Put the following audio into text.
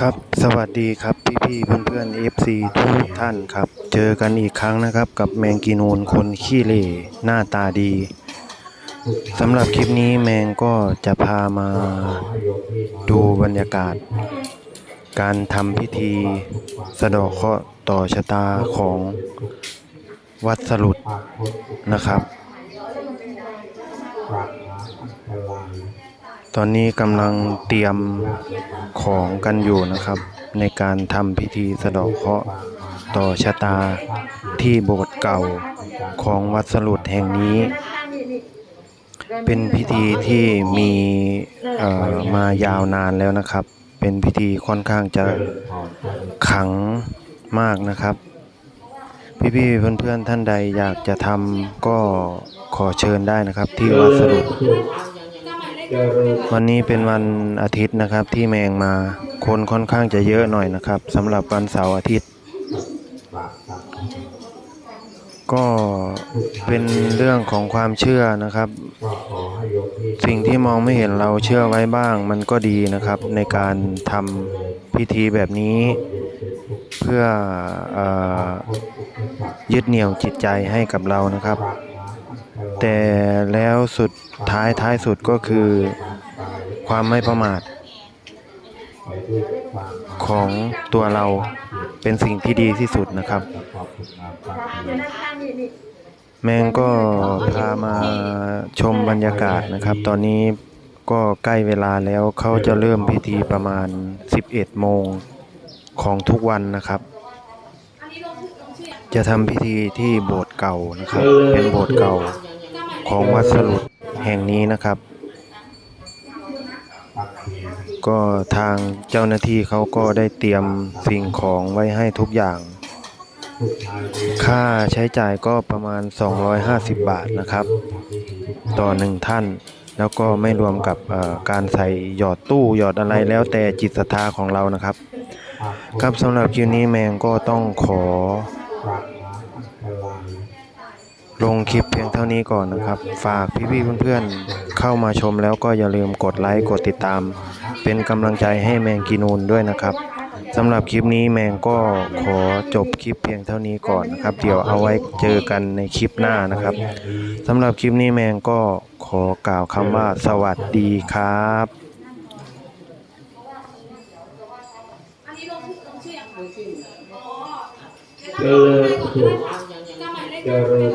ครับ สวัสดีครับพี่พี่เพื่อนเพื่อนๆ FC ทุกท่านครับ เจอกันอีกครั้งนะครับ กับแมงกีนูนคนขี้เหร่หน้าตาดีสำหรับคลิปนี้แมงก็จะพามาดูบรรยากาศ การทำพิธีสะดาะเคราะห์ต่อชะตาของวัดสรุดนะครับ ตอนนี้กำลังเตรียมของกันอยู่นะครับ ในการทำพิธีสะเดาะเคราะห์ต่อชะตาที่โบสถ์เก่าของวัดสรุดแห่งนี้ เป็นพิธีที่มีมายาวนานแล้วนะครับ เป็นพิธีค่อนข้างจะขังมากนะครับ พี่ๆเพื่อนๆท่านใดอยากจะทำก็ขอเชิญได้นะครับที่วัดสรุป วันนี้เป็นวันอาทิตย์นะครับที่แมงมาคนค่อนข้างจะเยอะหน่อยนะครับสำหรับวันเสาร์อาทิตย์ ก็เป็นเรื่องของความเชื่อนะครับ สิ่งที่มองไม่เห็นเราเชื่อไว้บ้าง มันก็ดีนะครับในการทำพิธีแบบนี้ เพื่ออยึดเหนี่ยวจิตใจให้กับเรานะครับ แต่แล้วสุดท้ายท้ายสุดก็คือความไม่ประมาทของตัวเราเป็นสิ่งที่ดีที่สุดนะครับ แมงก็พามาชมบรรยากาศนะครับ ตอนนี้ก็ใกล้เวลาแล้วเขาจะเริ่มพิธีประมาณ 11 โมงของทุกวันนะครับ จะทำพิธีที่โบสถ์ เก่านะครับ เป็นโบสถ์เก่าของวัดสรุปแห่งนี้นะครับ ก็ทางเจ้าหน้าที่เขาก็ได้เตรียมสิ่งของไว้ให้ทุกอย่าง ค่าใช้จ่ายก็ประมาณ 250 บาทนะครับ ต่อหนึ่งท่านแล้วก็ไม่รวมกับเอ่อการใส่หยอดตู้หยอดอะไรแล้วแต่จิตศรัทธาของเรานะครับ ครับสำหรับคลิปนี้แมงก็ต้องขอ ลงคลิปเพียงเท่านี้ก่อนนะครับ ฝากพี่ๆเพื่อนๆเข้ามาชมแล้วก็อย่าลืมกดไลค์กดติดตาม เป็นกำลังใจให้แมงกีนูนด้วยนะครับสำหรับคลิปนี้แมงก็ขอจบคลิปเพียงเท่านี้ก่อนนะครับ เดี๋ยวเอาไว้เจอกันในคลิปหน้านะครับสำหรับคลิปนี้แมงก็ขอกล่าวคำว่าสวัสดีครับ เจริญสุขเจริญ